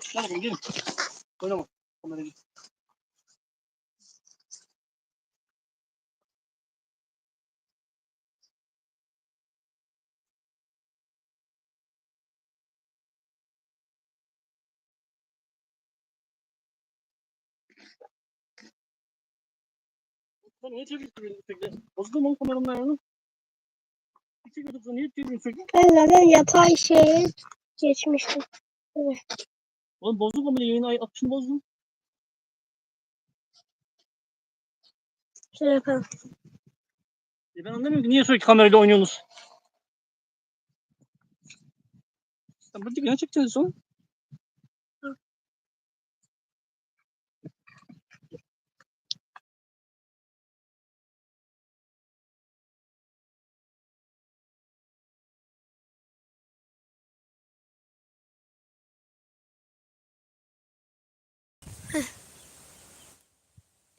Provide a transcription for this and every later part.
Gel bakalım gelin. Oynama. Kameraya git. Sen niye çekiyorsun beni sürekli? Bozdun mu kameranın ayarını? Bir çekiyorduk sen niye çekiyorsun sürekli? Ben zaten yatay şeye geçmiştim. Oğlum bozdun kamerayı yayın ay akışını bozdun. Şöyle yapalım. E ben anlamıyorum ki niye sürekli kamerayla oynuyorsunuz? Sen burada ne çekeceğiz sonra?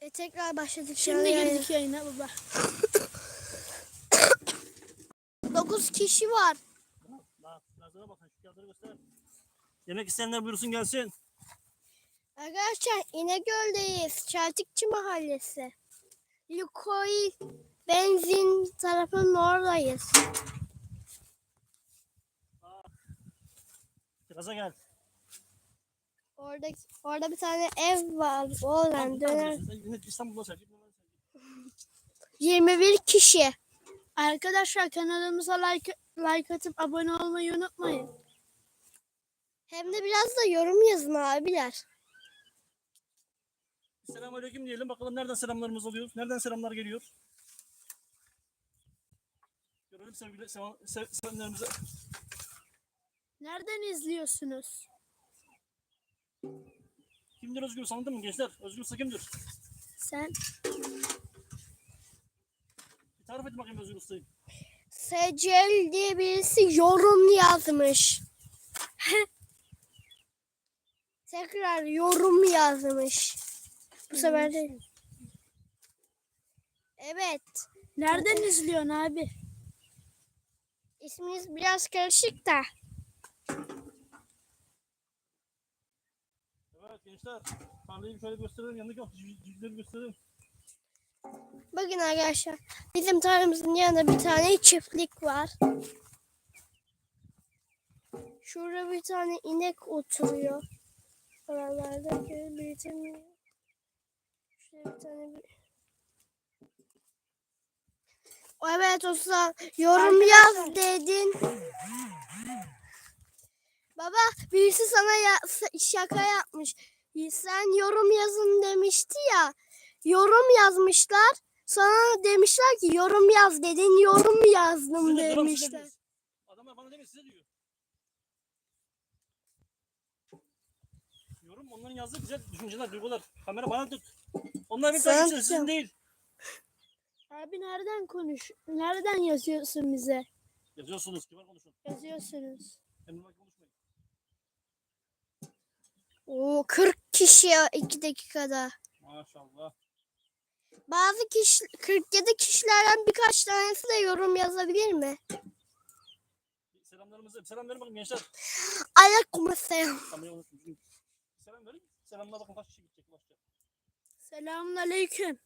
E, tekrar başladık. Şimdi girdik yayına baba. 9 kişi var. Bak, bakın şu kağıtları göster. Yemek isteyenler buyursun gelsin. Arkadaşlar İnegöl'deyiz. Çeltikçi Mahallesi. Lukoil benzin tarafının oradayız. Gaza gel. Orada orada bir tane ev var. Oradan döner. Sen yine İstanbul'da sen. 21 kişi. Arkadaşlar kanalımıza like, like atıp abone olmayı unutmayın. Hem de biraz da yorum yazın abiler. Selamünaleyküm diyelim. Bakalım nereden selamlarımız alıyor? Nereden selamlar geliyor? Görelim sevgili sev, sevenlerimize. Nereden izliyorsunuz? Kimdir Özgür? Sanırdın mı gençler? Özgür Usta kimdir? Sen Bir tarif et bakayım Özgür Usta'yı. Secel diye birisi yorum yazmış. Tekrar yorum yazmış. Bu sefer de. Evet. nereden izliyorsun abi? İsminiz biraz karışık da. Evet gençler. Tarlayı şöyle gösterelim. Yanındaki o civ- civcivleri gösterelim. Bakın arkadaşlar. Bizim tarlamızın yanında bir tane çiftlik var. Şurada bir tane inek oturuyor. Oralarda görebileceğim. Şurada bir tane bir... Evet usta yorum yaz dedin. Baba birisi sana ya, şaka yapmış. Sen yorum yazın demişti ya. Yorum yazmışlar. Sonra demişler ki yorum yaz dedin yorum yazdım Size demişler. diyor. Adamlar bana demiyor size diyor. Yorum onların yazdığı güzel düşünceler, duygular. Kamera bana tut. Onlar bir Sana takipçiler sizin değil. Abi nereden konuş? Nereden yazıyorsun bize? Yazıyorsunuz kibar konuşun. Yazıyorsunuz. Konuşmayın. Oo 40 kişi ya 2 dakikada. Maşallah. Bazı kişi 47 kişilerden birkaç tanesi de yorum yazabilir mi? Selamlarımızı selam verin bakın gençler. Kamerayı unuttum. Selam verin. Selamlar bakın kaç kişi gidecek ulaşacak. Selamun aleyküm.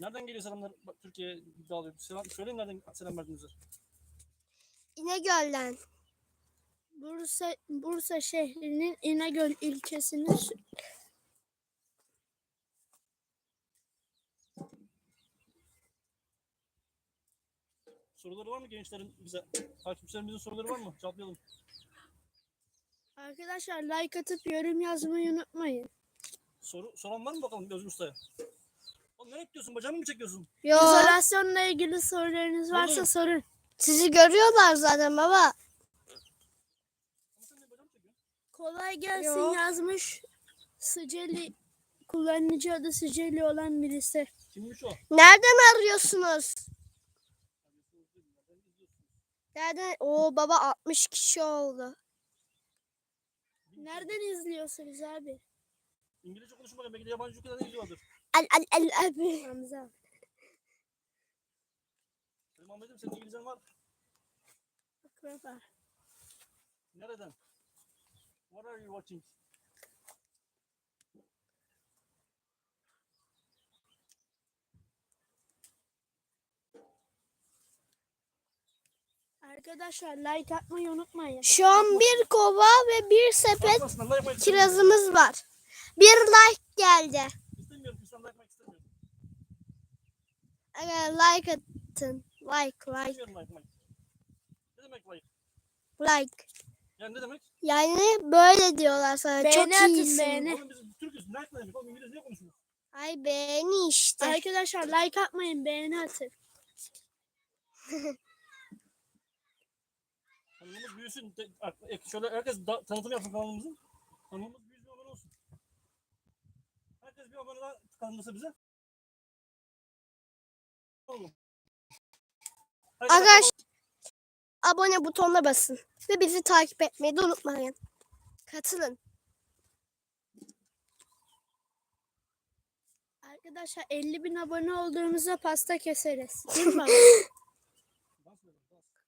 Nereden geliyor selamlar? Bak Türkiye iddia alıyor. Selam, söyleyin nereden selam verdiğinizi. İnegöl'den. Bursa Bursa şehrinin İnegöl ilçesinin Soruları var mı gençlerin bize? Takipçilerimizin soruları var mı? Cevaplayalım. Arkadaşlar like atıp yorum yazmayı unutmayın. Soru, soran var mı bakalım Özgür Usta'ya? Oğlum ne yapıyorsun? Bacağımı mı çekiyorsun? Yo. İzolasyonla ilgili sorularınız varsa Oğlum. sorun. Sizi görüyorlar zaten baba. Ama sen ne bacağımı çekiyorsun? Kolay gelsin Yo. yazmış. Sıceli kullanıcı adı Sıceli olan birisi. Kimmiş o? Nereden arıyorsunuz? Nereden? Oo baba 60 kişi oldu. Nereden izliyorsunuz abi? İngilizce konuşun bakayım. Belki de yabancı ülkeden izliyorlardır. Al al al abi. Hamza. Ahmet'im senin İngilizcen var. Akraba. Nereden? What are you watching? Arkadaşlar like atmayı unutmayın. Şu an bir kova ve bir sepet kirazımız var. Bir like geldi. Like istemiyorum. Like atın. Like, like? Like. Yani ne demek? Yani böyle diyorlar sana. Beğeni Çok atın, iyisin. beğeni. Oğlum biz Türk'üz. Like ne demek? Oğlum İngiliz niye konuşuyoruz? Ay beğeni işte. Arkadaşlar like atmayın beğeni atın. Kanalımız büyüsün. De- ak- ek- Şöyle herkes da- tanıtım yapsın kanalımızın. Kanalımız büyüsün abone olsun. Herkes bir abone daha tıklanırsa bize. Oğlum. Herkes Arkadaş abone butonuna basın. Ve bizi takip etmeyi de unutmayın. Katılın. Arkadaşlar 50 bin abone olduğumuzda pasta keseriz. Değil mi baba?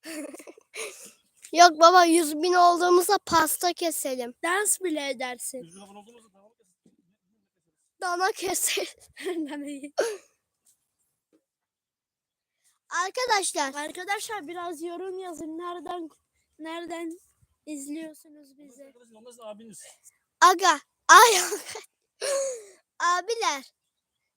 Yok baba 100 bin olduğumuzda pasta keselim. Dans bile edersin. Dana iyi. Arkadaşlar Arkadaşlar biraz yorum yazın. Nereden nereden izliyorsunuz bizi? Arkadaşlar onlar sizin abiniz. aga ay abiler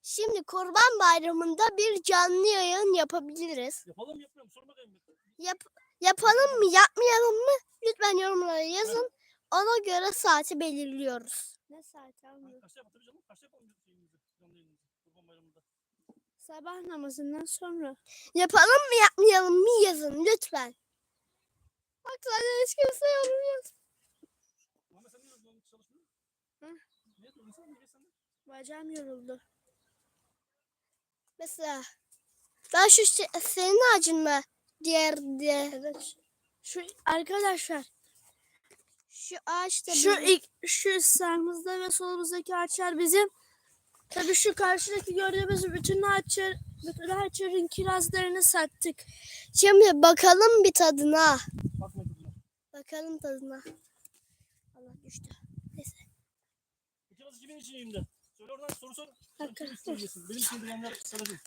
şimdi kurban bayramında bir canlı yayın yapabiliriz. Yapalım mı yapmayalım sorma bakayım. Yap, yapalım mı yapmayalım mı? Lütfen yorumlara yazın. Ona göre saati belirliyoruz. Ne saat anlıyor? Kaçta yapalım tabii canım? Kaçta yapalım biz şeyimizi? Canlı yayınımızı. Kurban bayramında. Sabah namazından sonra. Yapalım mı yapmayalım mı yazın lütfen. Bak zaten hiç kimse yorum. Muhammed sen niye yoruldun? Çalışmıyor musun? Hı? Niye durdun sen? Niye sen? Bacağım yoruldu. Mesela ben şu se- senin ağacın mı? Diğer diğer. Evet. Şu arkadaşlar Şu ağaç da şu ilk şu sağımızda ve solumuzdaki ağaçlar bizim. Tabii şu karşıdaki gördüğümüz bütün ağaçlar bütün ağaçların kirazlarını sattık. Şimdi bakalım bir tadına. Bakalım tadına. Allah düştü. Neyse. Bu kiraz kimin için yiyeyim de? Söyle oradan soru sor. Arkadaşlar. Benim için diyenler saracağım.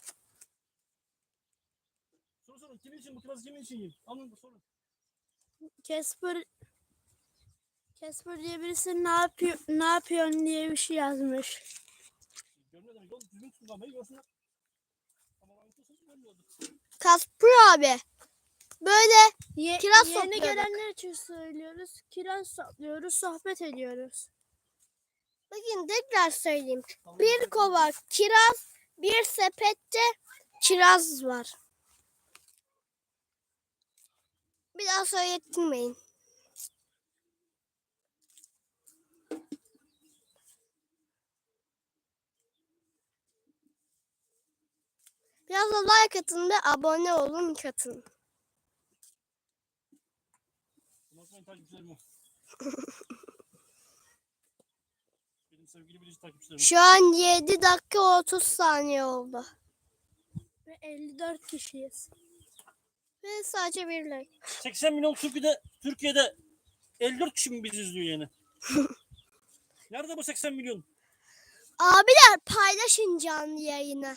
Soru sorun. Kimin için bu kirazı kimin için yiyeyim? Alın sorun. Casper Casper diye birisi ne yapıyor ne yapıyorsun diye bir şey yazmış. Görmüyor demek. Oğlum düzgün. Beni görsünler. Ama ben görmüyordu. Kasper abi. Böyle Ye- Kiraz yeni topluyorduk. gelenler için söylüyoruz. Kiraz topluyoruz, sohbet ediyoruz. bakın tekrar söyleyeyim. Bir kova kiraz, bir sepette kiraz var. Bir daha söyletmeyin. Biraz da like atın ve abone olun katın. Unutmayın takipçilerimi. Benim sevgili bilici takipçilerim. Şu an 7 dakika 30 saniye oldu. Ve 54 kişiyiz. Ve sadece bir like. 80 milyon Türkiye'de, Türkiye'de 54 kişi mi bizi izliyor yani? Nerede bu 80 milyon? Abiler paylaşın canlı yayını.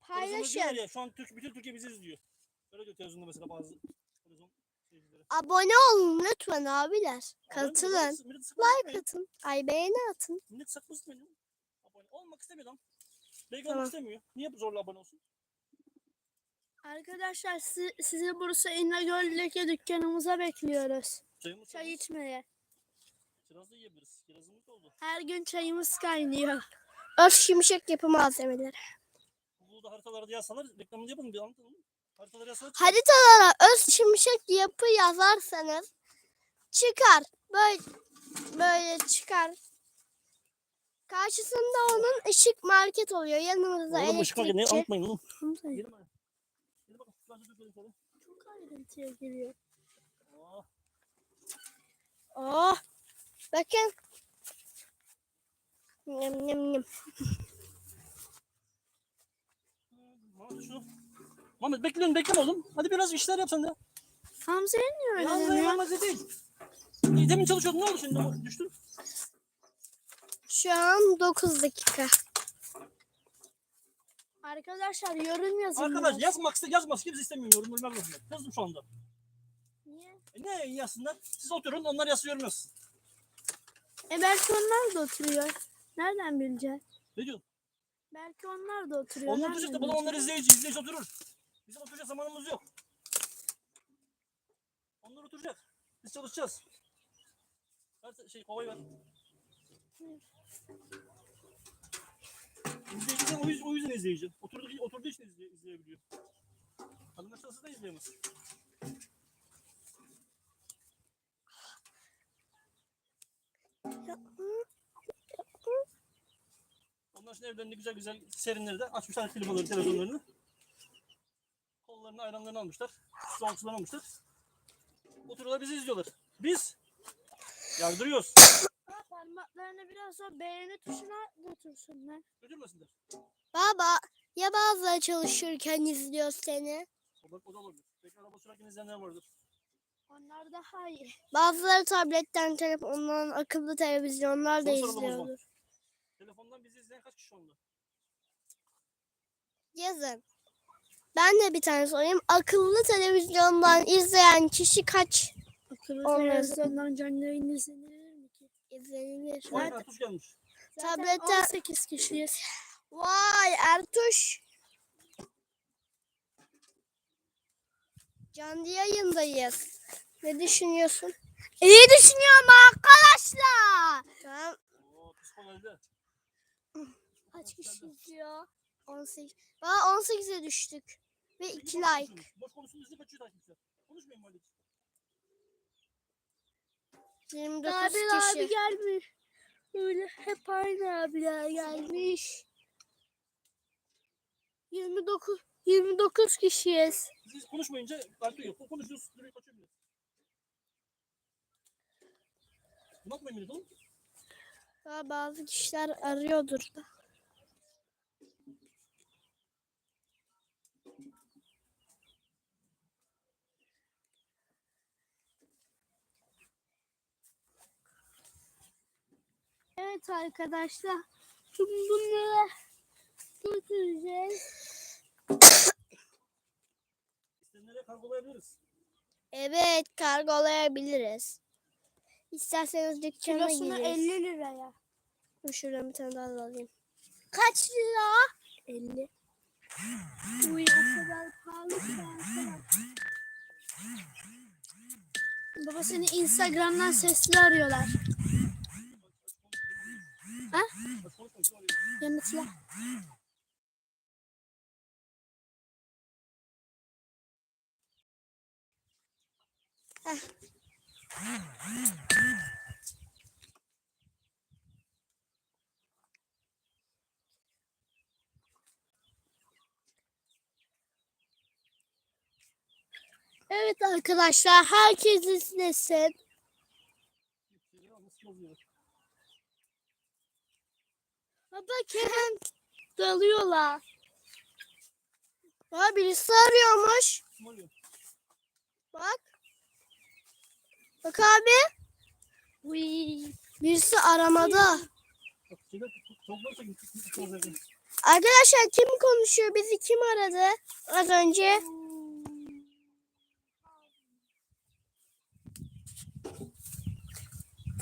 Paylaşın. Ya, şu an Türk, bütün Türkiye bizi izliyor. Öyle diyor televizyonda mesela bazı. Abone olun lütfen abiler. Katılın. Like atın. Ay beğeni atın. Millet sıkmasın beni. Abone olmak istemiyor adam. Belki Tamam. olmak istemiyor. Niye bu zorla abone olsun? Arkadaşlar si- sizi Bursa İnegöl'deki dükkanımıza bekliyoruz. Çayımız Çay çayımız. içmeye. Kiraz da yiyebiliriz. Kirazımız da oldu. Her gün çayımız kaynıyor. Ört şimşek yapı malzemeleri. Google'da haritalarda yazsalar reklamını yapalım bir anlatalım. Haritalara öz şimşek yapı yazarsanız çıkar. Böyle böyle çıkar. Karşısında onun ışık market oluyor. Yanımızda Oğlum elektrikçi. oğlum. Şurada dökelim şöyle. Çok ayrıntıya giriyor. Oh. Oh. Bakın. Yum, yum, yum. Muhammed Muhammed bekliyorum bekleme oğlum. Hadi biraz işler yap sen de. Hamza'ya niye öyle Ya demiyor? Muhammed değil. Demin çalışıyordun ne oldu şimdi düştün. Şu an 9 dakika. Arkadaşlar yorum yazın. Arkadaş yazmak iste yazmaz kimse istemiyor yorum yorum yazmasınlar. Yazdım şu anda. Niye? E ne yazsınlar? Siz oturun onlar yazsın yorum yazsın. E belki onlar da oturuyor. Nereden bileceğiz? Ne diyorsun? Belki onlar da oturuyor. Onlar oturacak da bana onlar izleyici. izleyici oturur. Bizim oturacak zamanımız yok. Onlar oturacak. Biz çalışacağız. Ver şey kovayı ver. İzleyici de o, yüz- o yüzden izleyici. Oturduğu, oturduğu için izleye, izleyebiliyor. Kadınlar çalışsa da izleyemez. Onlar şimdi evlerinde güzel güzel serinlerde açmışlar klimaları, televizyonlarını. Kollarını, ayranlarını almışlar. Soğuksularını almışlar. Oturuyorlar bizi izliyorlar. Biz yardırıyoruz. Parmaklarını biraz o beğeni tuşuna götürsünler. Götürmesinler. Baba ya bazıları çalışırken izliyor seni. O da, o da olabilir. Belki araba sürerken izleyenler vardır. Onlar daha iyi. Bazıları tabletten, telefondan, akıllı televizyonlar da Soru soralım o zaman. izliyordur. Telefondan bizi izleyen kaç kişi oldu? Yazın. Ben de bir tane sorayım. Akıllı televizyondan izleyen kişi kaç Akıllı televizyondan canlı yayın izlenilir mi ki? izlenilir? Vay Ertuş gelmiş. Zaten Tabletten- 18 kişiyiz. Vay Ertuş. Canlı yayındayız. Ne düşünüyorsun? İyi düşünüyorum arkadaşlar. Tamam. Oo psikol elde. Kaç kişi izliyor? 18. Valla 18'e düştük. Ve 2 like. Boş konuşsun izle kaçıyor takipçiler. Konuşmayın böyle. 29 Abi kişi. abi gelmiş. Öyle hep aynı abiler gelmiş. 29 29 kişiyiz. Siz konuşmayınca artıyor. Konuşuyoruz, duruyor, kaçıyor bile. Millet oğlum. Daha bazı kişiler arıyordur da. Evet arkadaşlar. Şimdi bunları götüreceğiz. İstenilere kargolayabiliriz. Evet kargolayabiliriz. İsterseniz dükkana Kilosunu gireriz. 50 liraya. Dur Şuradan bir tane daha alayım. Kaç lira? 50. Uy o kadar pahalı ki arkadaşlar. Baba seni Instagram'dan sesli arıyorlar. Ha? Yanıtla. Evet arkadaşlar herkes izlesin. Baba Kerem dalıyorlar. Ha birisi arıyormuş. Bak. Bak abi. Uy. Birisi aramada. Arkadaşlar kim konuşuyor? Bizi kim aradı? Az önce.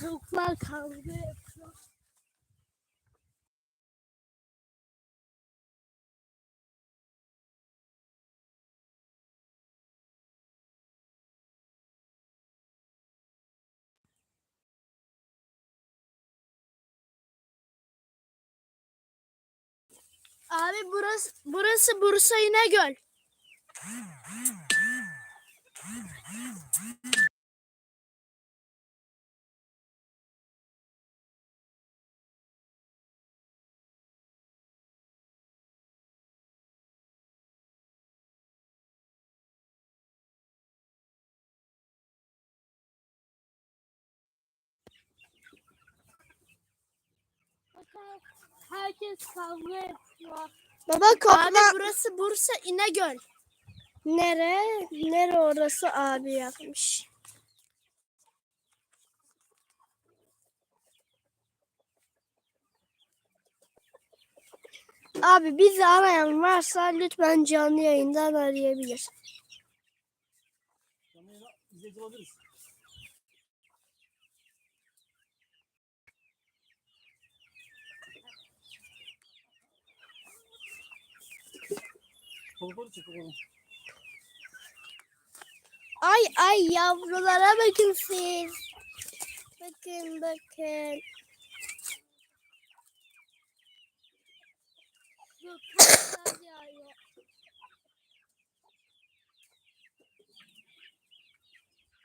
Tavuklar kavga Abi burası burası Bursa İnegöl. Herkes kavga yapıyor. Baba Abi kopma. burası Bursa İnegöl. Nere? Nere orası abi yapmış. Abi bizi arayan varsa lütfen canlı yayından arayabilir. Canlı yayına izleyici olabiliriz. Ay ay yavrulara bakın siz. Bakın bakın.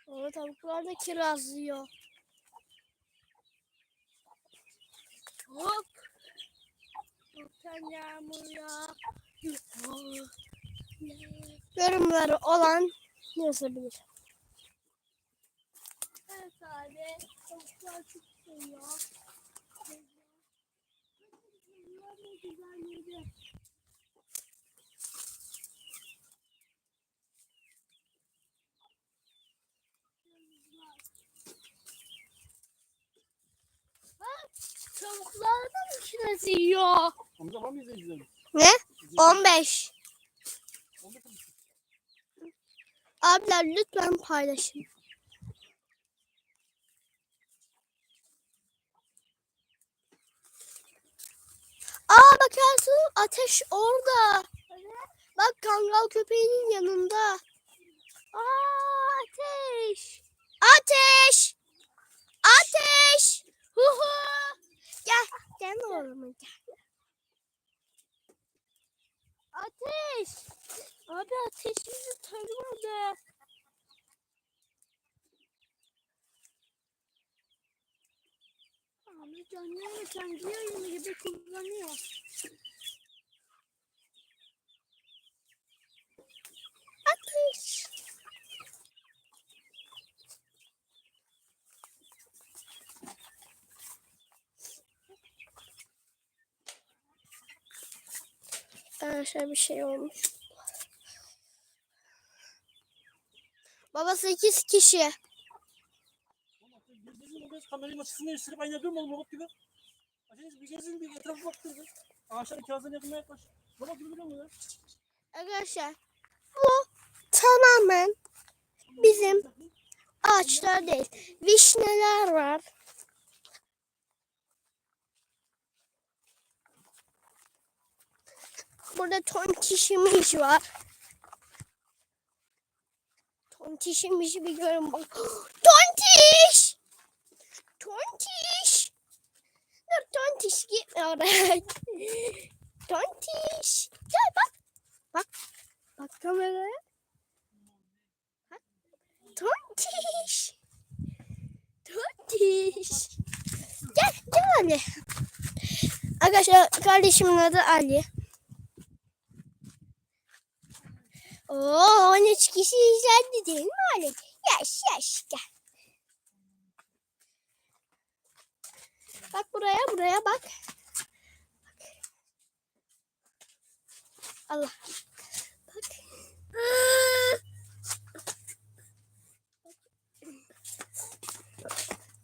O tavuklar da kiraz yiyor. Hop. Lütfen yağmur ya. Yorumları olan yazabilir. Evet abi. Tavuklar çok seviyor. Bunlar ne güzel yedi. Bak, Tavuklar da mı kiraz yiyor? Amca var mı izleyicilerimiz? Ne? İzleyicilerimiz. 15. Onda tabii. Abiler lütfen paylaşın. Aa bakarsın ateş orada. Bak kangal köpeğinin yanında. Aa ateş. Ateş. Ateş. Hu hu. Gel. Gel oğlum gel. Ateş. Abi ateş bizi tanımadı. Abi canlı kendi yayını gibi kullanıyor. Ateş. Arkadaşlar bir şey olmuş. Baba 8 kişi. Biraz kamerayı açısını değiştirip aynı yapıyorum oğlum robot gibi. Acele bir gezin bir etrafa baktırdı. Ağaçların kirazların yakınına yaklaş. Robot gibi duruyor mu ya? Arkadaşlar bu tamamen bizim ağaçlar değil. Vişneler var. Burada tontişimiz var. Tontişimizi bir görün bak. Tontiş! Tontiş! Dur tontiş gitme oraya. tontiş! Gel bak. Bak. Bak kameraya. Bak. Tontiş. Tontiş. Gel, gel Ali. Arkadaşlar kardeşimin adı Ali. Oo 13 kişi izlendi değil mi Ali? Yaş yaş gel. Bak buraya buraya bak. Allah. Bak.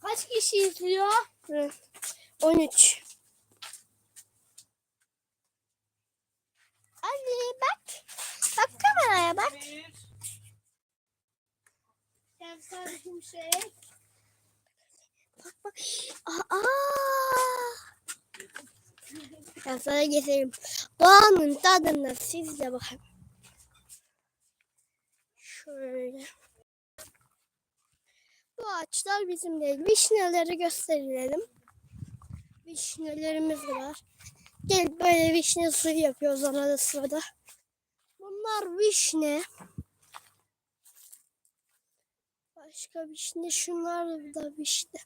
Kaç kişi izliyor? Hı. 13. Ali bak. Bak kameraya bak. Şey. Bak bak. Aa. Ben sana getireyim. Doğanın tadına siz de bakın. Şöyle. Bu ağaçlar bizim değil. Vişneleri gösterelim. Vişnelerimiz var. Gel böyle vişne suyu yapıyoruz arada sırada. Bunlar vişne. Başka vişne. Şunlar da vişne.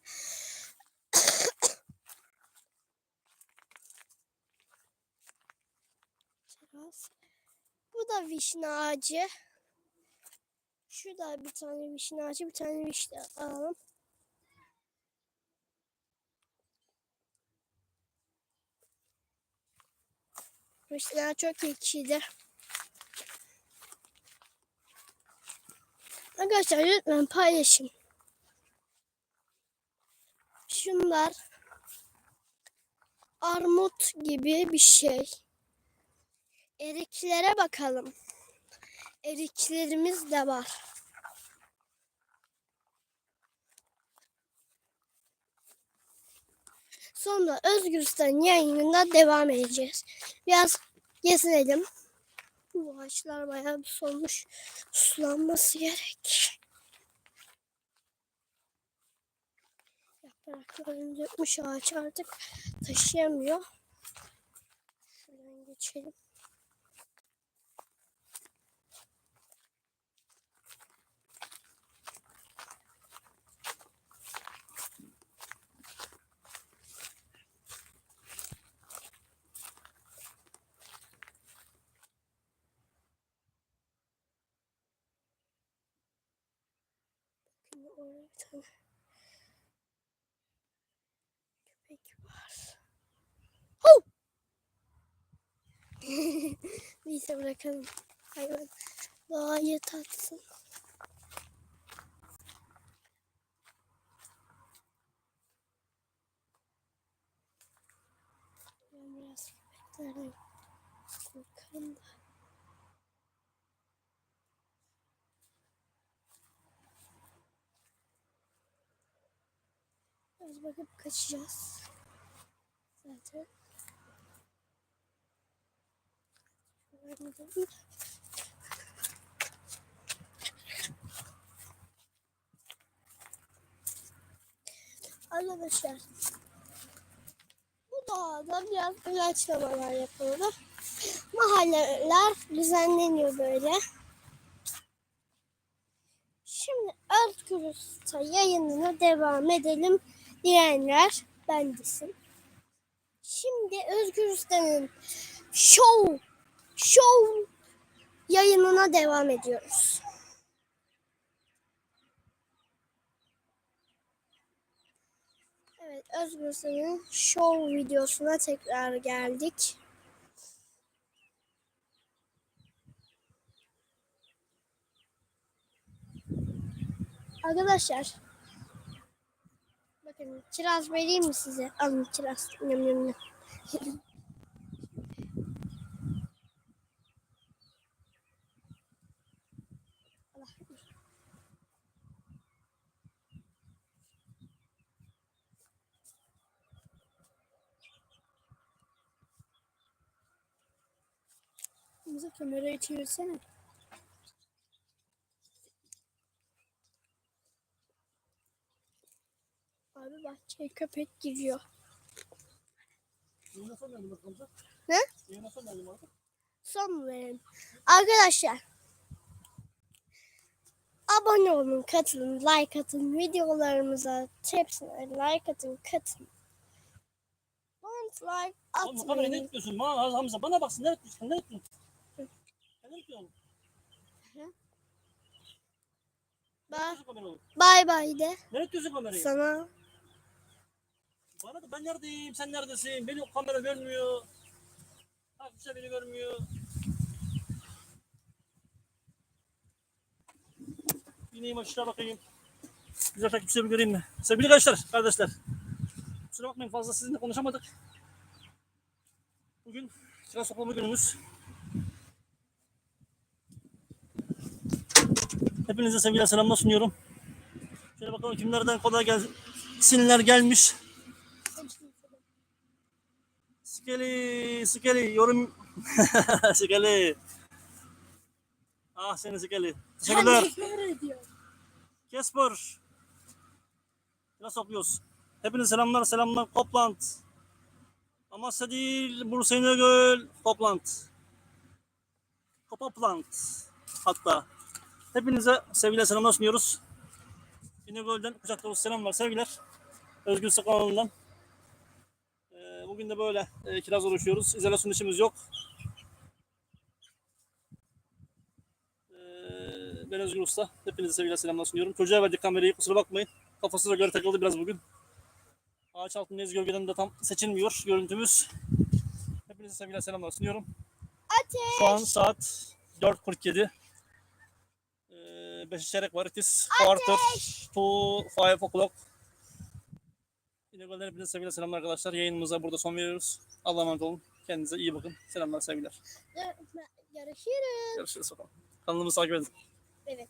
Kiraz. Bu da vişne ağacı. Şu da bir tane vişne ağacı, bir tane vişne alalım. Vişneler çok ekşiydi. Arkadaşlar lütfen paylaşın. Şunlar armut gibi bir şey. Eriklere bakalım. Eriklerimiz de var. Sonra Özgürstan yayınında devam edeceğiz. Biraz gezinelim. Bu ağaçlar bayağı bir solmuş. Sulanması gerek. Yapraklarını dökmüş ağaç artık taşıyamıyor. Şuradan geçelim. Şimdi orada bir tane köpek var. Hov! Neyse bırakalım. Hayvan doğayı tatsın. Ben biraz köpeklerden korkarım da. Biraz bakıp kaçacağız. Zaten. Şuradan gidelim. Arkadaşlar bu dağda biraz ilaçlamalar yapıldı. Mahalleler düzenleniyor böyle. Şimdi Özgür Usta yayınına devam edelim diyenler bendesin. Şimdi Özgür Usta'nın show show yayınına devam ediyoruz. Evet Özgür Usta'nın show videosuna tekrar geldik. Arkadaşlar bakın kiraz vereyim mi size? Alın kiraz. Yum yum yum. kamerayı çevirsene. Abi bahçeye köpek giriyor. Ne? Son verelim? Arkadaşlar abone olun, katılın, like atın, videolarımıza hepsine like atın, katın. Don't like Oğlum bu kamerayı ne atmayın. tutuyorsun? Bana, Hamza bana baksın. Ne tutuyorsun? Ne tutuyorsun? Ne tutuyorsun? Kamerayı? bye, bye de Ne tutuyorsun kamerayı? sana. Bana da ben neredeyim? Sen neredesin? Beni kamera görmüyor. Hafifçe beni görmüyor. İneyim aşağı bakayım. Güzel takipçilerimi göreyim mi? Sevgili arkadaşlar, kardeşler. Kusura bakmayın fazla sizinle konuşamadık. Bugün kiraz toplama günümüz. Hepinize sevgiler selamlar sunuyorum. Şöyle bakalım kimlerden kolay gelsinler gelmiş. Skeli, Skeli, yorum. Skeli. Ah seni Skeli. Teşekkürler. Kesper. Biraz topluyoruz. Hepinize selamlar, selamlar. Kopland. Amasya değil, Bursa İnegöl, Kopland. Kopapland. Hatta. Hepinize sevgiler, selamlar sunuyoruz. İnegöl'den kucak dolusu selamlar, sevgiler. Özgür Sakalından. Ee, bugün de böyle e, kiraz uğraşıyoruz. İzolasyon işimiz yok. Ee, ben Özgür Usta. Hepinize sevgiler selamlar sunuyorum. Çocuğa verdik kamerayı kusura bakmayın. Kafasına göre takıldı biraz bugün. Ağaç altındayız gölgeden de tam seçilmiyor görüntümüz. Hepinize sevgiler selamlar sunuyorum. Şu an saat 4.47. 5 çeyrek var. It is quarter to 5 o'clock. İnegöl'den hepinize sevgiler selamlar arkadaşlar. Yayınımıza burada son veriyoruz. Allah'a emanet olun. Kendinize iyi bakın. Selamlar sevgiler. Görüşürüz. Görüşürüz bakalım. Kanalımızı takip edin. Evet.